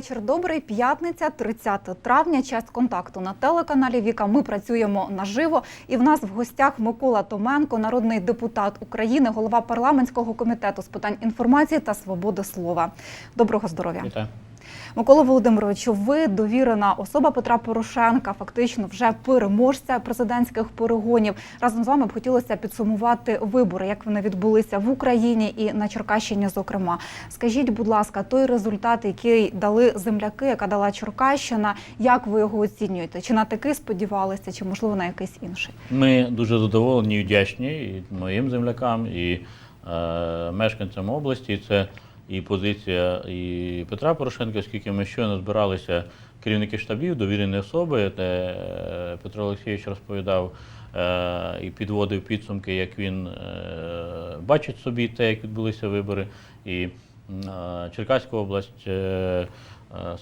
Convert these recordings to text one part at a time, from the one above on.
вечір. Добрий п'ятниця, 30 травня. Час контакту на телеканалі Віка. Ми працюємо наживо. І в нас в гостях Микола Томенко, народний депутат України, голова парламентського комітету з питань інформації та свободи слова. Доброго здоров'я. Вітаю. Микола Володимировичу, ви довірена особа Петра Порошенка, фактично вже переможця президентських перегонів. Разом з вами б хотілося підсумувати вибори, як вони відбулися в Україні і на Черкащині. Зокрема, скажіть, будь ласка, той результат, який дали земляки, яка дала Черкащина, як ви його оцінюєте? Чи на такий сподівалися, чи можливо на якийсь інший? Ми дуже задоволені і вдячні і моїм землякам, і е, мешканцям області. Це і позиція і Петра Порошенка, оскільки ми щойно збиралися керівники штабів, довірені особи, де е, Петро Олексійович розповідав е, і підводив підсумки, як він е, бачить собі те, як відбулися вибори. І Черкаська область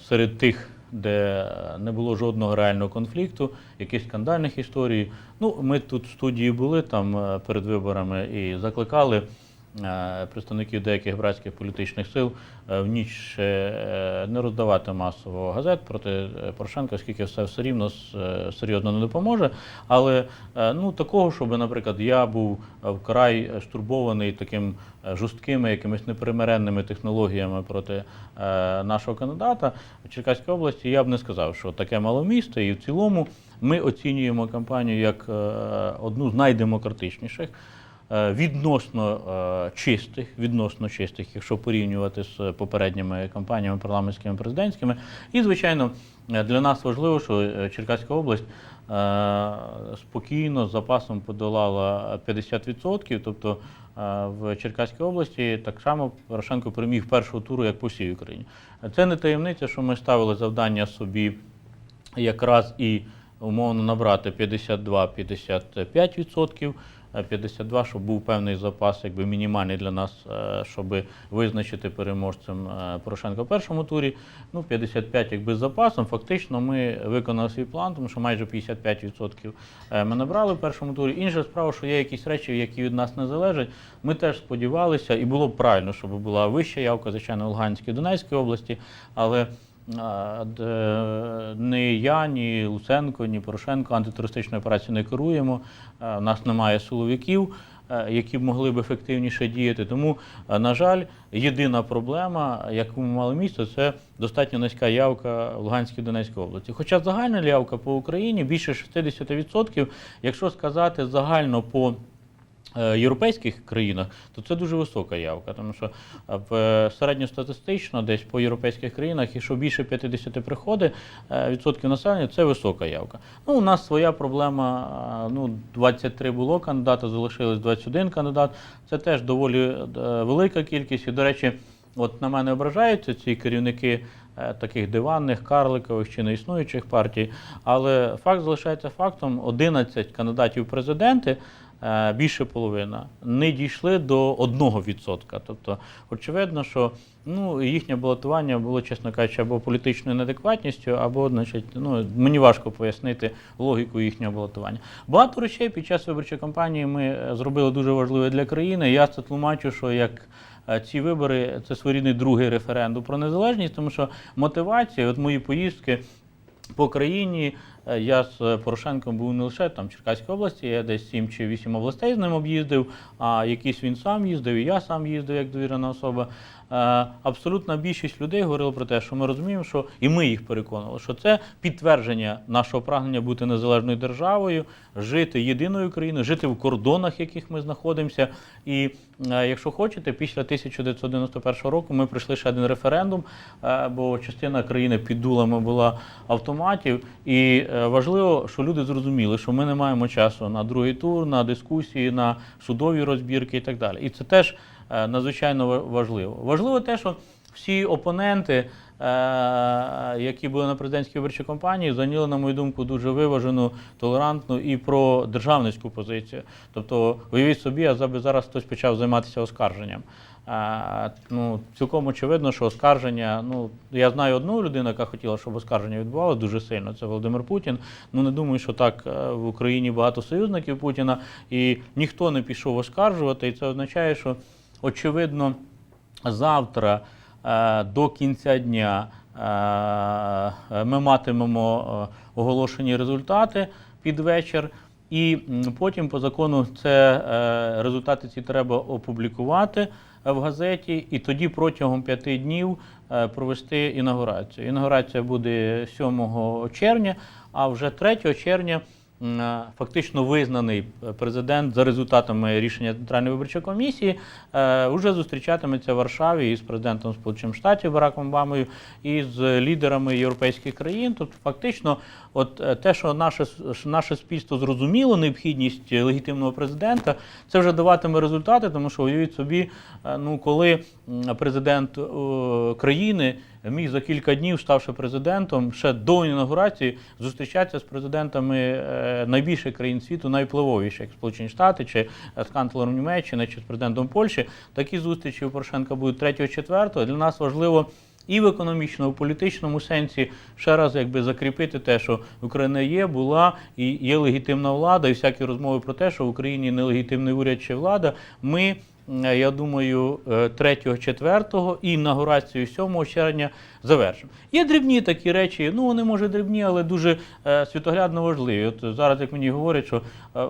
серед тих, де не було жодного реального конфлікту, якихось скандальних історій. Ну, ми тут в студії були там перед виборами і закликали представників деяких братських політичних сил е, в ніч е, не роздавати масово газет проти е, Порошенка, оскільки все все рівно е, серйозно не допоможе. Але е, ну такого, щоб, наприклад, я був е, вкрай штурбований таким е, жорсткими, якимись непримиренними технологіями проти е, нашого кандидата в Черкаській області, я б не сказав, що таке мало місто, і в цілому ми оцінюємо кампанію як е, одну з найдемократичніших. Е, Відносно е, чистих, відносно чистих, якщо порівнювати з попередніми кампаніями парламентськими президентськими. І, звичайно, е, для нас важливо, що Черкаська область спокійно з запасом подолала 50%. Тобто в Черкаській області так само Порошенко переміг першого туру, як по всій Україні. Це не таємниця, що ми ставили завдання собі якраз і умовно набрати 52-55%. Е, 52, щоб був певний запас, якби мінімальний для нас, е, щоб визначити переможцем е, Порошенка в першому турі. Ну, 55 якби з запасом. Фактично ми виконали свій план, тому що майже 55% е, ми набрали в першому турі. Інша справа, що є якісь речі, які від нас не залежать. Ми теж сподівалися, і було б правильно, щоб була вища явка, звичайно, Луганській Донецькій області, але Ні я, ні Луценко, ні Порошенко антитерористичною операцією не керуємо. У нас немає силовиків, е, які б могли б ефективніше діяти. Тому, е, на жаль, єдина проблема, яку ми мали місце, це достатньо низька явка в Луганській Донецькій області. Хоча загальна явка по Україні більше 60%, якщо сказати загально по європейських країнах, то це дуже висока явка, тому що е, в середньостатистично десь по європейських країнах, якщо більше 50 приходить е, відсотків населення, це висока явка. Ну, у нас своя проблема. е, Ну, 23 було кандидата, залишилось 21 кандидат. Це теж доволі е, велика кількість. І, до речі, от на мене ображаються ці керівники е, таких диванних, карликових чи неіснуючих партій. Але факт залишається фактом: 11 кандидатів президенти. Е, Більше половина не дійшли до 1%. Тобто, очевидно, що ну, їхнє балотування було, чесно кажучи, або політичною неадекватністю, або, значить, ну, мені важко пояснити логіку їхнього балотування. Багато речей під час виборчої кампанії ми е, зробили дуже важливе для країни. Я це тлумачу, що як е, ці вибори це своєрідний другий референдум про незалежність, тому що мотивація, от мої поїздки по країні. Е, Я з Порошенком був не лише там в Черкаській області, я десь 7 чи 8 областей з ним об'їздив, а якийсь він сам їздив, і я сам їздив як довірена особа. Е, Абсолютна більшість людей говорила про те, що ми розуміємо, що і ми їх переконували, що це підтвердження нашого прагнення бути незалежною державою, жити єдиною країною, жити в кордонах, яких ми знаходимося. І е, якщо хочете, після 1991 року ми пройшли ще один референдум, е, бо частина країни під дулами була автоматів. І важливо, що люди зрозуміли, що ми не маємо часу на другий тур, на дискусії, на судові розбірки і так далі. І це теж надзвичайно ва- важливо. Важливо те, що всі опоненти, е, які були на президентській виборчій кампанії, зайняли, на мою думку, дуже виважену, толерантну і про державницьку позицію. Тобто, уявіть собі, а зараз хтось почав займатися оскарженням. Ну, цілком очевидно, що оскарження. Ну я знаю одну людину, яка хотіла, щоб оскарження відбувалося дуже сильно. Це Володимир Путін. Ну не думаю, що так е, в Україні багато союзників Путіна, і ніхто не пішов оскаржувати. І це означає, що очевидно завтра е, до кінця дня. е, ми матимемо е, оголошені результати під вечір. І потім по закону це результати ці треба опублікувати в газеті, і тоді протягом п'яти днів провести інаугурацію. Інаугурація буде 7 червня, а вже 3 червня фактично визнаний президент за результатами рішення Центральної виборчої комісії е, вже зустрічатиметься в Варшаві із президентом Сполучених Штатів Бараком Обамою і з лідерами європейських країн. Тобто, фактично, от е, те, що наше наше суспільство зрозуміло, необхідність е, легітимного президента, це вже даватиме результати, тому що уявіть собі, е, ну коли президент е, країни міг за кілька днів, ставши президентом, ще до інаугурації зустрічатися з президентами е, найбільших країн світу, найвпливовіших, як Сполучені Штати, чи е, з канцлером Німеччини, чи з президентом Польщі. Такі зустрічі у Порошенка будуть 3-4. Для нас важливо. І в економічному, в політичному сенсі ще раз якби закріпити те, що Україна є, була і є легітимна влада, і всякі розмови про те, що в Україні нелегітимний уряд чи влада. Ми, я думаю, 3-4 і інаугурацію 7 червня завершимо. Є дрібні такі речі, ну вони може дрібні, але дуже е, світоглядно важливі. От зараз, як мені говорять, що е, е,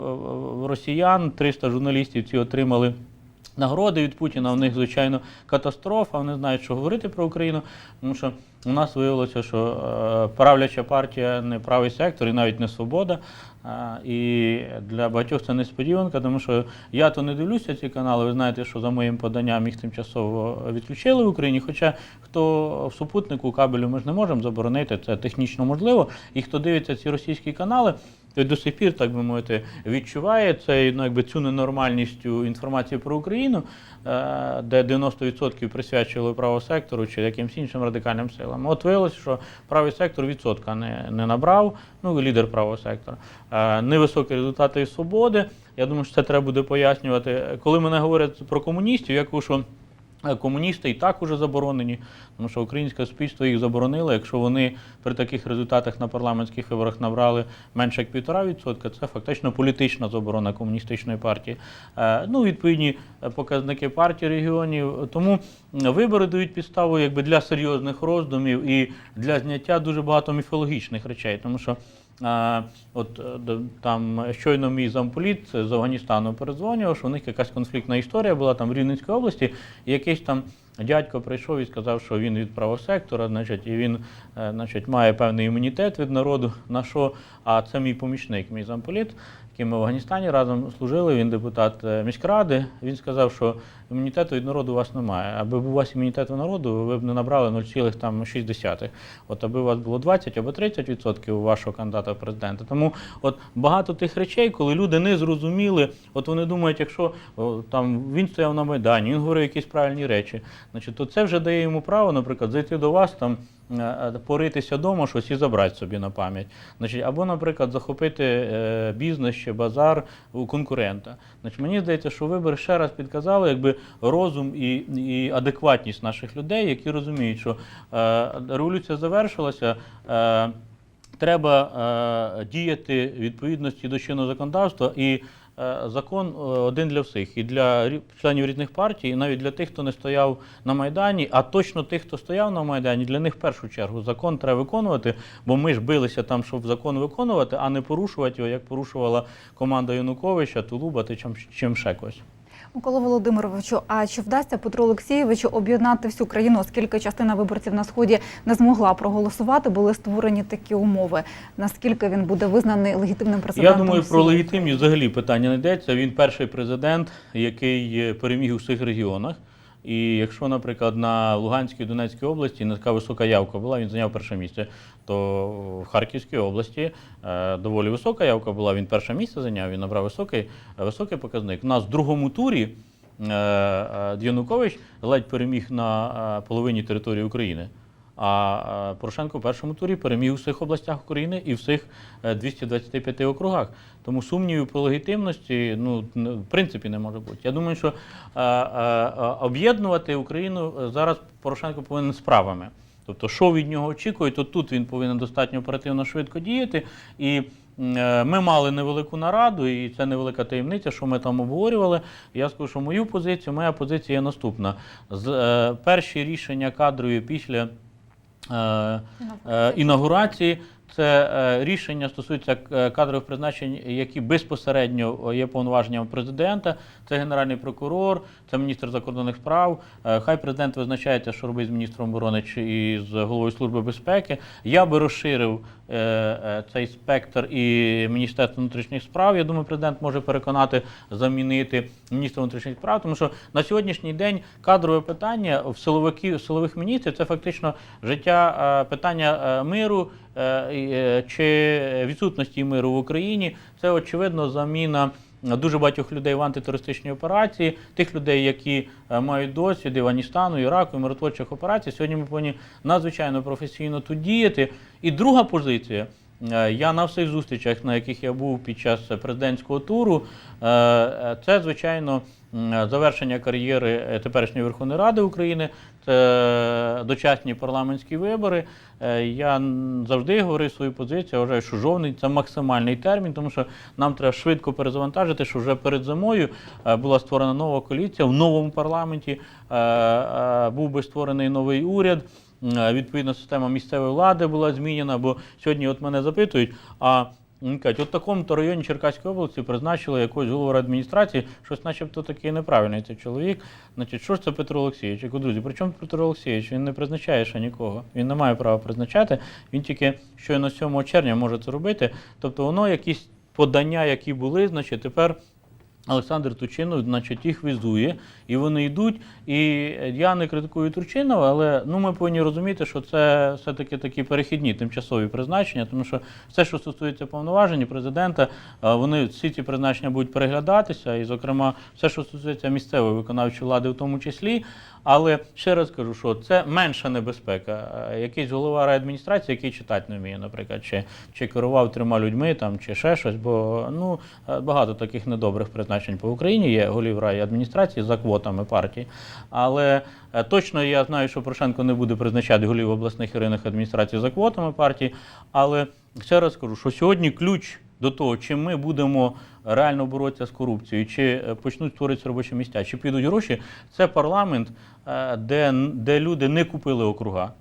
росіян 300 журналістів ці отримали. Нагороди від Путіна, у них, звичайно, катастрофа, вони знають, що говорити про Україну, тому що у нас виявилося, що е, правляча партія не правий сектор і навіть не свобода. А, і для багатьох це несподіванка, тому що я то не дивлюся ці канали. Ви знаєте, що за моїм поданням їх тимчасово відключили в Україні. Хоча хто в супутнику кабелю ми ж не можемо заборонити, це технічно можливо. І хто дивиться ці російські канали, той до сих пір, так би мовити, відчуває цей, ну, якби цю ненормальність інформації про Україну, е, де 90% присвячували правого сектору чи якимсь іншим радикальним силам. От виявилося, що правий сектор відсотка не, не набрав, ну лідер правого сектора. Е, Невисокі результати із свободи. Я думаю, що це треба буде пояснювати. Коли мене говорять про комуністів, я кажу, що Комуністи і так уже заборонені, тому що українське суспільство їх заборонило. Якщо вони при таких результатах на парламентських виборах набрали менше як півтора відсотка, це фактично політична заборона комуністичної партії. Е, Ну, відповідні е, показники партії регіонів. Тому вибори дають підставу якби для серйозних роздумів і для зняття дуже багато міфологічних речей, тому що. От е, там щойно мій замполіт з Афганістану передзвонював, що у них якась конфліктна історія була там в Рівненській області, і якийсь там дядько прийшов і сказав, що він від правого сектора, значить, і він е, значить, має певний імунітет від народу. На що? А це мій помічник, мій замполіт, яким ми в Афганістані разом служили. Він депутат е, міськради. Він сказав, що імунітету від народу у вас немає. Аби був у вас імунітет народу, ви б не набрали 0,6. От аби у вас було 20 або 30 відсотків у вашого кандидата в президента. Тому от багато тих речей, коли люди не зрозуміли, от вони думають, якщо там він стояв на майдані, він говорив якісь правильні речі, значить, то це вже дає йому право, наприклад, зайти до вас там. Е, е, Поритися вдома, щось і забрати собі на пам'ять. Значить, або, наприклад, захопити е, бізнес чи базар у конкурента. Значить, мені здається, що вибори ще раз підказали, якби розум і, і адекватність наших людей, які розуміють, що революція завершилася. Треба е, діяти відповідності до чинного законодавства і закон е, один для всіх, і для членів різних партій, і навіть для тих, хто не стояв на Майдані, а точно тих, хто стояв на Майдані, для них в першу чергу закон треба виконувати, бо ми ж билися там, щоб закон виконувати, а не порушувати його, як порушувала команда Януковича, Тулуба та чим, ще когось. Микола Володимировичу, а чи вдасться Петру Олексійовичу об'єднати всю країну, оскільки частина виборців на сході не змогла проголосувати, були створені такі умови. Наскільки він буде визнаний легітимним президентом? Я думаю, про легітимність взагалі питання не йдеться. Він перший президент, який е, переміг у всіх регіонах. І якщо, наприклад, на Луганській Донецькій області не така висока явка була, він зайняв перше місце, то в Харківській області е, доволі висока явка була. Він перше місце зайняв, він набрав високий, високий показник. У нас в другому турі е, е, Янукович ледь переміг на половині території України. А е, Порошенко в першому турі переміг у всіх областях України і в всіх е, 225 округах. Тому сумнівів по легітимності ну, в принципі не може бути. Я думаю, що е, е, е, об'єднувати Україну е, зараз Порошенко повинен справами. Тобто, що від нього очікують, то тут він повинен достатньо оперативно швидко діяти. І е, ми мали невелику нараду, і це невелика таємниця, що ми там обговорювали. Я скажу, що мою позицію, моя позиція є наступна. З, е, перші рішення кадрові після е, е, інаугурації. Це е, рішення стосується е, кадрових призначень, які безпосередньо є повноваженням президента. Це генеральний прокурор, це міністр закордонних справ. Е, Хай президент визначається, що робить з міністром оборони чи із головою служби безпеки. Я би розширив е, е, цей спектр і Міністерство внутрішніх справ. Я думаю, президент може переконати замінити міністра внутрішніх справ, тому що на сьогоднішній день кадрове питання в силовиків силових міністрів це фактично життя е, питання е, миру е, е, чи відсутності миру в Україні. Це очевидно заміна. Дуже багатьох людей в антитерористичній операції, тих людей, які е, мають досвід і Афганістану, Іраку, і миротворчих операцій. Сьогодні ми повинні надзвичайно професійно тут діяти. І друга позиція. Е, Я на всіх зустрічах, на яких я був під час президентського туру, е, е, це звичайно завершення кар'єри е, теперішньої Верховної Ради України, це дочасні парламентські вибори. Е, Я завжди говорив свою позицію. Вважаю, що жовтий це максимальний термін, тому що нам треба швидко перезавантажити, що вже перед зимою е, була створена нова коаліція в новому парламенті. е, е, Був би створений новий уряд. Е, Відповідно, система місцевої влади була змінена, бо сьогодні от мене запитують, а кажуть, от такому-то районі Черкаської області призначили якогось голову адміністрації, щось начебто такий неправильний цей чоловік. Значить, що ж це Петро Олексійович? Я кажу, друзі, при чому Петро Олексійович? Він не призначає ще нікого. Він не має права призначати. Він тільки щойно 7 червня може це робити. Тобто воно якісь подання, які були, значить, тепер. Олександр Турчинов, значить, їх візує, і вони йдуть. І я не критикую Турчинова, але ну, ми повинні розуміти, що це все-таки такі перехідні тимчасові призначення, тому що все, що стосується повноважень президента, е, вони всі ці призначення будуть переглядатися, і, зокрема, все, що стосується місцевої виконавчої влади, в тому числі. Але ще раз кажу, що це менша небезпека. Е, Якийсь голова райадміністрації, який читати не вміє, наприклад, чи, чи керував трьома людьми, там, чи ще щось, бо ну, е, багато таких недобрих призначень по Україні є голів райадміністрації за квотами партії. Але е, точно я знаю, що Порошенко не буде призначати голів обласних і районних адміністрацій за квотами партії. Але ще раз кажу, що сьогодні ключ до того, чи ми будемо реально боротися з корупцією, чи е, почнуть створитися робочі місця, чи підуть гроші, це парламент, е, де, де люди не купили округа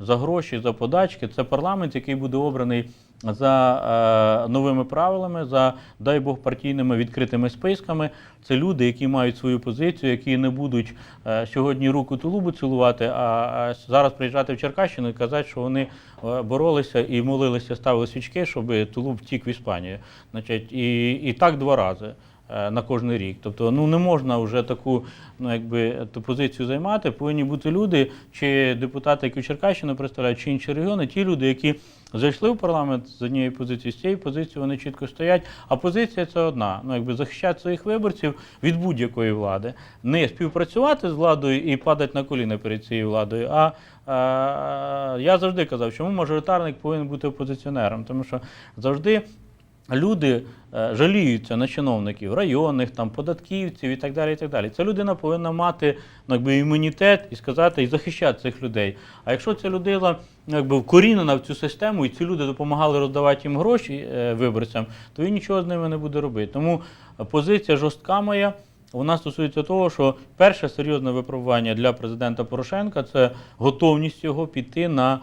за гроші, за подачки. Це парламент, який буде обраний за е, новими правилами, за дай Бог партійними відкритими списками. Це люди, які мають свою позицію, які не будуть е, сьогодні руку тулубу цілувати, а, зараз приїжджати в Черкащину і казати, що вони е, боролися і молилися, ставили свічки, щоб тулуб втік в Іспанію. Значить, і, і так два рази на кожний рік. Тобто ну не можна вже таку ну, якби, ту позицію займати. Повинні бути люди, чи депутати, які Черкащину представляють, чи інші регіони, ті люди, які зайшли в парламент з однієї позиції, з цієї позиції вони чітко стоять. А позиція це одна: ну якби захищати своїх виборців від будь-якої влади, не співпрацювати з владою і падати на коліна перед цією владою. А я завжди казав, чому мажоритарник повинен бути опозиціонером, тому що завжди. Люди е, жаліються на чиновників районних, там, податківців і так далі. і так далі. Ця людина повинна мати ну, якби, імунітет і сказати, і захищати цих людей. А якщо ця людина ну, якби, вкорінена в цю систему, і ці люди допомагали роздавати їм гроші е, виборцям, то він нічого з ними не буде робити. Тому позиція жорстка моя. Вона стосується того, що перше серйозне випробування для президента Порошенка це готовність його піти на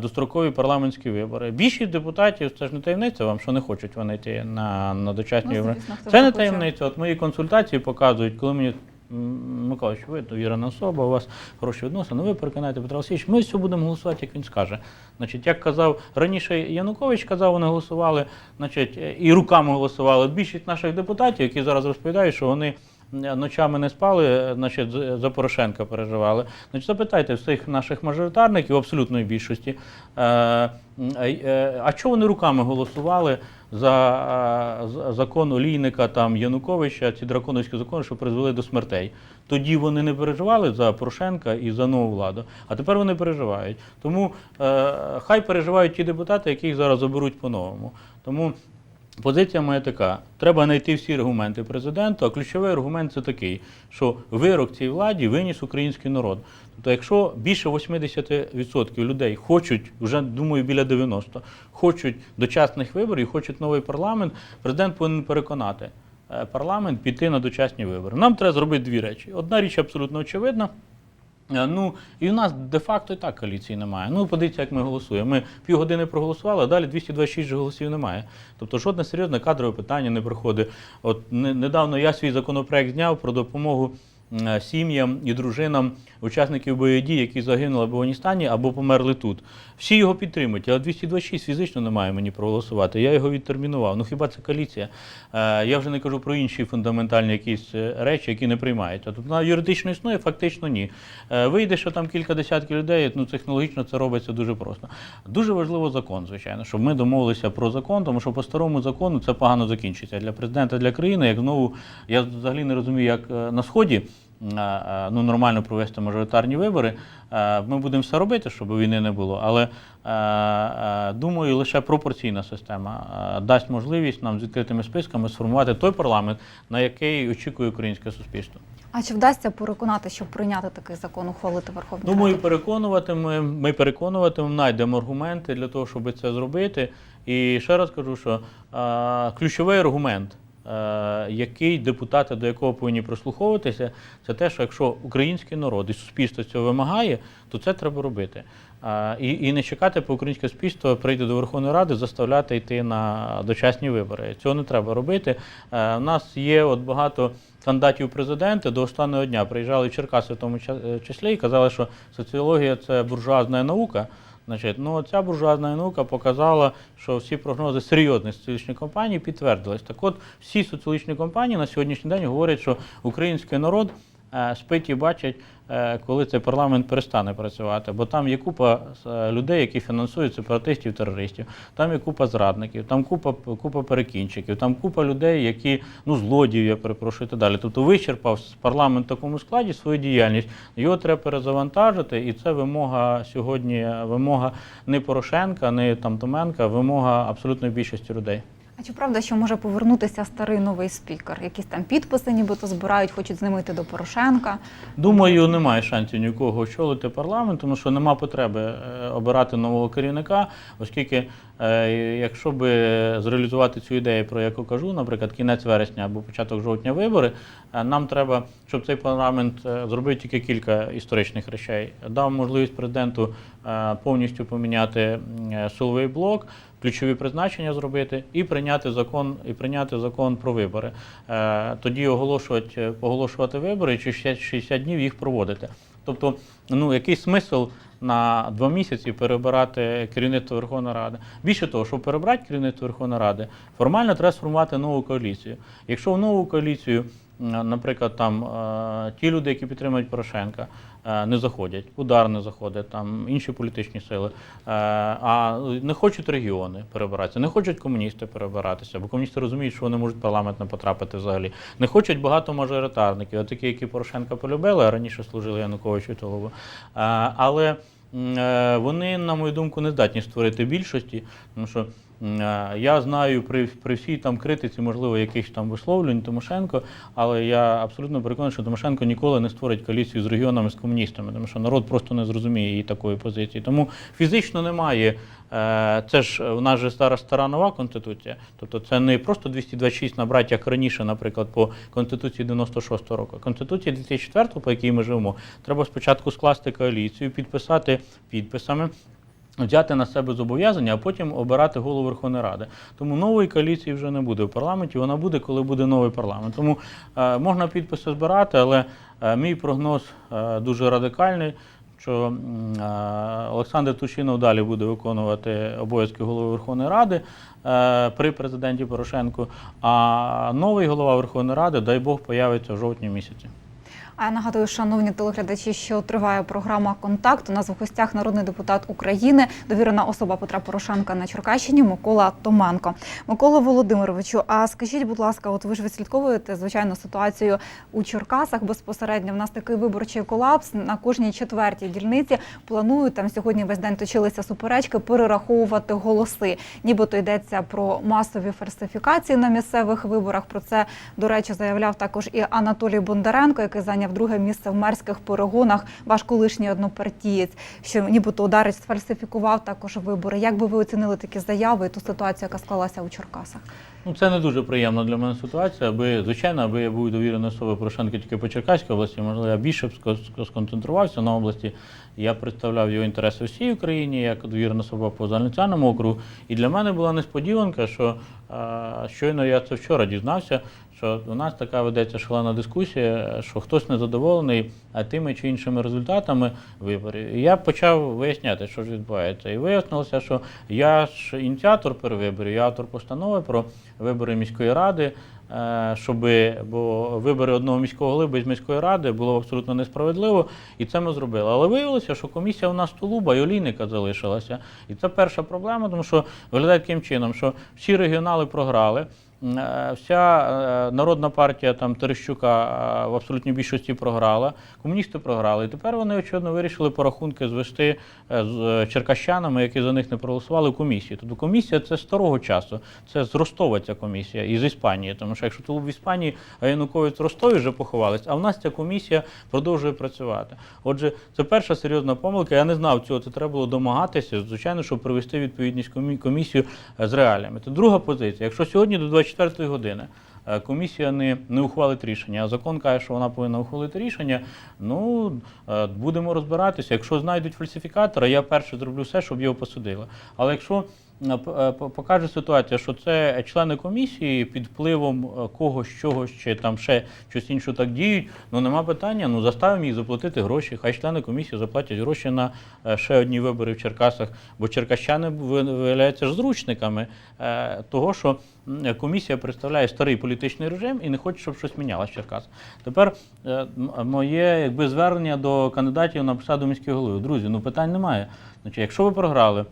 дострокові парламентські вибори. Більшість депутатів, це ж не таємниця вам, що не хочуть вони йти на, на дочасні Ну, вибори. Це не таємниця. От мої консультації показують, коли мені Миколаївич, ви довірена особа, у вас хороші відносини, ви переконаєте Петра Васильовича, ми все будемо голосувати, як він скаже. Значить, як казав раніше Янукович, казав, вони голосували, значить, е, і руками голосували. Більшість наших депутатів, які зараз розповідають, що вони е, ночами не спали, е, значить, за Порошенка переживали. Значить, запитайте всіх наших мажоритарників, абсолютної більшості, е, е, е, а чого вони руками голосували за е, закон Олійника, там, Януковича, ці драконовські закони, що призвели до смертей. Тоді вони не переживали за Порошенка і за нову владу, а тепер вони переживають. Тому е, хай переживають ті депутати, яких зараз оберуть по-новому. Тому Позиція моя така: треба знайти всі аргументи президенту, а ключовий аргумент це такий, що вирок цій владі виніс український народ. Тобто, якщо більше 80% людей хочуть, вже думаю, біля 90%, хочуть дочасних виборів, хочуть новий парламент, президент повинен переконати е, парламент піти на дочасні вибори. Нам треба зробити дві речі. Одна річ абсолютно очевидна. Е, Ну і у нас де-факто і так коаліції немає. Ну, подивіться, як ми голосуємо. Ми півгодини проголосували, а далі 226 же голосів немає. Тобто жодне серйозне кадрове питання не проходить. От недавно я свій законопроект зняв про допомогу сім'ям і дружинам учасників бойових дій, які загинули в Афганістані або померли тут. Всі його підтримують, а 226 фізично немає мені проголосувати. Я його відтермінував. Ну хіба це коаліція? Е, Я вже не кажу про інші фундаментальні якісь е, речі, які не приймаються. Тобто вона юридично існує, фактично ні. Е, Вийде, що там кілька десятків людей, ну технологічно це робиться дуже просто. Дуже важливо закон, звичайно, щоб ми домовилися про закон, тому що по старому закону це погано закінчиться для президента, для країни. Як знову я взагалі не розумію, як е, на сході. Е, Ну, нормально провести мажоритарні вибори. Е, Ми будемо все робити, щоб війни не було. Але е, думаю, лише пропорційна система дасть можливість нам з відкритими списками сформувати той парламент, на який очікує українське суспільство. А чи вдасться переконати, щоб прийняти такий закон, ухвалити Верховну Думаю, Раду? переконуватиме, ми переконуватимемо, знайдемо аргументи для того, щоб це зробити. І ще раз кажу, що ключовий аргумент, який депутати до якого повинні прослуховуватися, це те, що якщо український народ і суспільство цього вимагає, то це треба робити. Е, і, і не чекати, поки українське суспільство прийде до Верховної Ради, заставляти йти на дочасні вибори. Цього не треба робити. Е, у нас є от багато кандидатів президенти до останнього дня приїжджали в Черкаси в тому е, числі і казали, що соціологія це буржуазна наука. Значить, ну ця буржуазна наука показала, що всі прогнози серйозних соціологічних компаній підтвердились. Так от всі соціологічні компанії на сьогоднішній день говорять, що український народ спить і бачить, е, коли цей парламент перестане працювати. Бо там є купа е, людей, які фінансують сепаратистів, терористів, там є купа зрадників, там купа, купа перекінчиків, там купа людей, які ну злодіїв, я перепрошую і так далі. Тобто вичерпав парламент в такому складі свою діяльність. Його треба перезавантажити, і це вимога сьогодні, вимога не Порошенка, не там Томенка, вимога абсолютної більшості людей. А чи правда, що може повернутися старий новий спікер? Якісь там підписи, нібито збирають, хочуть з до Порошенка. Думаю, немає шансів нікого очолити парламент, тому що нема потреби е, обирати нового керівника, оскільки е, якщо би зреалізувати цю ідею, про яку кажу, наприклад, кінець вересня або початок жовтня вибори, е, нам треба, щоб цей парламент зробив тільки кілька історичних речей. Дав можливість президенту повністю поміняти силовий блок, ключові призначення зробити і прийняти закон, і прийняти закон про вибори. Е, Тоді оголошувати, оголошувати вибори через 60 60 днів їх проводити. Тобто, ну який смисл на два місяці перебирати керівництво Верховної Ради? Більше того, щоб перебрати керівництво Верховної Ради, формально треба сформувати нову коаліцію. Якщо в нову коаліцію, наприклад, там е, ті люди, які підтримують Порошенка, е, не заходять, удар не заходить, там інші політичні сили, е, а не хочуть регіони перебиратися, не хочуть комуністи перебиратися, бо комуністи розуміють, що вони можуть в парламент не потрапити взагалі. Не хочуть багато мажоритарників, такі, які Порошенка полюбили, а раніше служили Януковичу Толову. Е, Але е, вони, на мою думку, не здатні створити більшості, тому що е, я знаю при, при всій там критиці, можливо, якихось там висловлювань Тимошенко, але я абсолютно переконаний, що Тимошенко ніколи не створить коаліцію з регіонами з комуністами, тому що народ просто не зрозуміє її такої позиції. Тому фізично немає. е, Це ж у нас же стара стара нова конституція. Тобто це не просто 226 набрати, як раніше, наприклад, по конституції 96-го року. Конституції 2004, по якій ми живемо, треба спочатку скласти коаліцію, підписати підписами. Взяти на себе зобов'язання, а потім обирати голову Верховної Ради. Тому нової коаліції вже не буде в парламенті. Вона буде, коли буде новий парламент. Тому е, можна підписи збирати, але е, мій прогноз е, дуже радикальний. Що Олександр Тушинов далі буде виконувати обов'язки голови Верховної Ради при президенті Порошенку. А новий голова Верховної Ради, дай Бог, появиться в жовтні місяці. А я нагадую, шановні телеглядачі, що триває програма Контакт. У нас в гостях народний депутат України, довірена особа Петра Порошенка на Черкащині Микола Томенко. Микола Володимировичу, а скажіть, будь ласка, от ви ж відслідковуєте звичайно ситуацію у Черкасах безпосередньо. В нас такий виборчий колапс на кожній четвертій дільниці. Планують там сьогодні весь день точилися суперечки перераховувати голоси. Нібито йдеться про масові фальсифікації на місцевих виборах. Про це до речі заявляв також і Анатолій Бондаренко, який зайняв зайняв друге місце в мерських перегонах ваш колишній однопартієць, що нібито ударець сфальсифікував також вибори. Як би ви оцінили такі заяви і ту ситуацію, яка склалася у Черкасах? Ну, це не дуже приємна для мене ситуація, аби, звичайно, аби я був довіреною особою Порошенка тільки по Черкаській області, можливо, я більше б сконцентрувався на області. Я представляв його інтереси всій Україні як довірена особа по загальнонаціональному округу. І для мене була несподіванка, що а, щойно я це вчора дізнався, що у нас така ведеться шалена дискусія, що хтось незадоволений тими чи іншими результатами виборів. І я почав виясняти, що ж відбувається. І вияснилося, що я ж ініціатор перевиборів, я автор постанови про вибори міської ради. е, Щоб, бо вибори одного міського голови без міської ради було абсолютно несправедливо, і це ми зробили. Але виявилося, що комісія у нас тулуба і олійника залишилася. І це перша проблема, тому що виглядає таким чином, що всі регіонали програли. Е, Вся е, народна партія там Терещука е, в абсолютній більшості програла, комуністи програли. І тепер вони очевидно вирішили порахунки звести з черкащанами, які за них не проголосували в комісії. Тобто комісія це старого часу, це з Ростова ця комісія із Іспанії. Тому що якщо тут в Іспанії а Янукович в Ростові вже поховались, а в нас ця комісія продовжує працювати. Отже, це перша серйозна помилка. Я не знав цього. Це треба було домагатися, звичайно, щоб привести відповідність комі- комісію з реаліями. Це друга позиція. Якщо сьогодні до 24 години. е, Комісія не, не ухвалить рішення, а закон каже, що вона повинна ухвалити рішення. Ну е, будемо розбиратися. Якщо знайдуть фальсифікатора, я перше зроблю все, щоб його посадили. Але якщо покаже ситуація, що це члени комісії під впливом е, когось, чогось чи там ще щось інше так діють, ну нема питання. Ну заставимо їх заплатити гроші. Хай члени комісії заплатять гроші на е, ще одні вибори в Черкасах, бо черкащани виявляються ж зручниками е, того, що комісія представляє старий політичний режим і не хоче, щоб щось мінялося в Черкасах. Тепер е, моє якби звернення до кандидатів на посаду міського голови. Друзі, ну питань немає. Значить, якщо ви програли.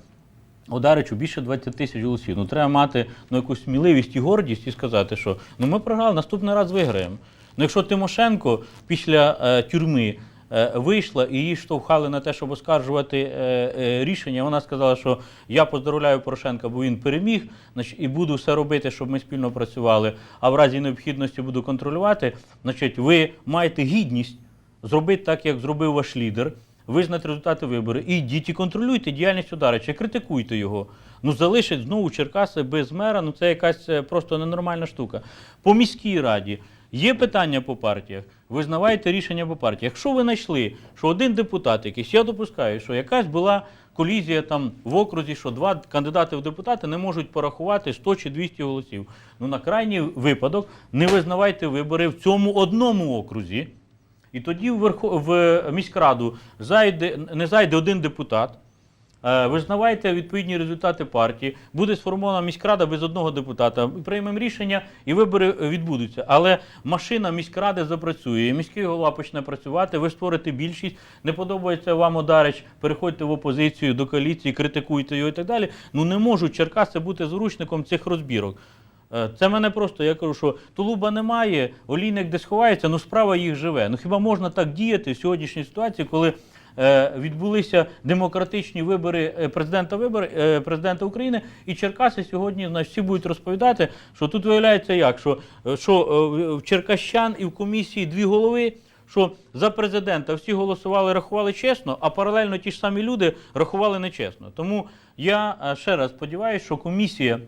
Ударичу більше 20 тисяч голосів. Ну треба мати ну, якусь сміливість і гордість і сказати, що ну ми програли, наступний раз виграємо. Ну якщо Тимошенко після е, тюрми е, вийшла і її штовхали на те, щоб оскаржувати е, е, рішення, вона сказала, що я поздоровляю Порошенка, бо він переміг, значить, і буду все робити, щоб ми спільно працювали, а в разі необхідності буду контролювати. Значить, ви маєте гідність зробити так, як зробив ваш лідер, визнати результати виборів, і йдіть і контролюйте діяльність Ударича, критикуйте його. Ну залишить знову Черкаси без мера, ну це якась е, просто ненормальна штука. По міській раді є питання по партіях, визнавайте рішення по партіях. Якщо ви знайшли, що один депутат якийсь, я допускаю, що якась була колізія там в окрузі, що два кандидати в депутати не можуть порахувати 100 чи 200 голосів. Ну на крайній випадок не визнавайте вибори в цьому одному окрузі. І тоді в, верху, в міськраду зайде, не зайде один депутат, е, визнавайте відповідні результати партії, буде сформована міськрада без одного депутата, приймемо рішення і вибори відбудуться. Але машина міськради запрацює, міський голова почне працювати, ви створите більшість, не подобається вам Одарич, переходьте в опозицію до коаліції, критикуйте його і так далі. Ну не можуть Черкаси бути заручником цих розбірок. Е, Це мене просто, я кажу, що тулуба немає, олійник десь ховається, ну справа їх живе. Ну хіба можна так діяти в сьогоднішній ситуації, коли е, відбулися демократичні вибори е, президента вибори, президента України, і Черкаси сьогодні значить, всі будуть розповідати, що тут виявляється як, що, що в Черкащан і в комісії дві голови. Що за президента всі голосували, рахували чесно, а паралельно ті ж самі люди рахували нечесно. Тому я ще раз сподіваюся, що комісія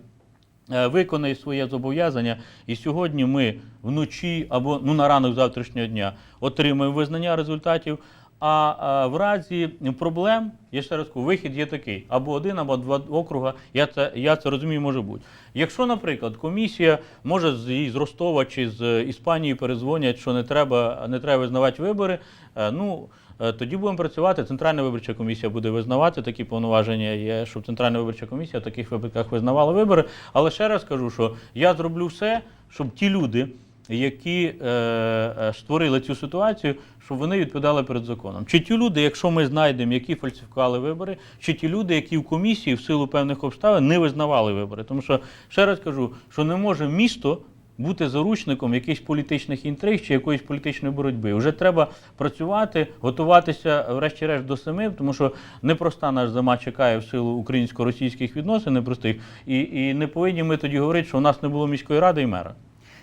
виконає своє зобов'язання, і сьогодні ми вночі або ну на ранок завтрашнього дня отримаємо визнання результатів. А, а в разі проблем, я ще раз кажу, вихід є такий: або один, або два округа. Я це, я це розумію, може бути. Якщо, наприклад, комісія може з, із Ростова чи з Іспанії перезвонять, що не треба, не треба визнавати вибори, е, ну. Е, Тоді будемо працювати. Центральна виборча комісія буде визнавати такі повноваження. Є, щоб Центральна виборча комісія в таких випадках визнавала вибори. Але ще раз кажу, що я зроблю все, щоб ті люди, які е, е, створили цю ситуацію, щоб вони відповідали перед законом. Чи ті люди, якщо ми знайдемо, які фальсифікували вибори, чи ті люди, які в комісії в силу певних обставин не визнавали вибори. Тому що ще раз кажу, що не може місто. Бути заручником якихось політичних інтриг чи якоїсь політичної боротьби. Вже треба працювати, готуватися, врешті-решт, до семи, тому що непроста наш зима чекає в силу українсько-російських відносин, непростих. І, і не повинні ми тоді говорити, що у нас не було міської ради і мера.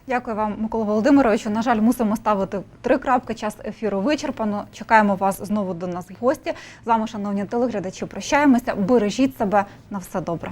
Дякую вам, Микола Володимировичу. На жаль, мусимо ставити три крапки. Час ефіру вичерпано. Чекаємо вас знову до нас в гості. З вами, шановні телеглядачі, прощаємося. Бережіть себе на все добре.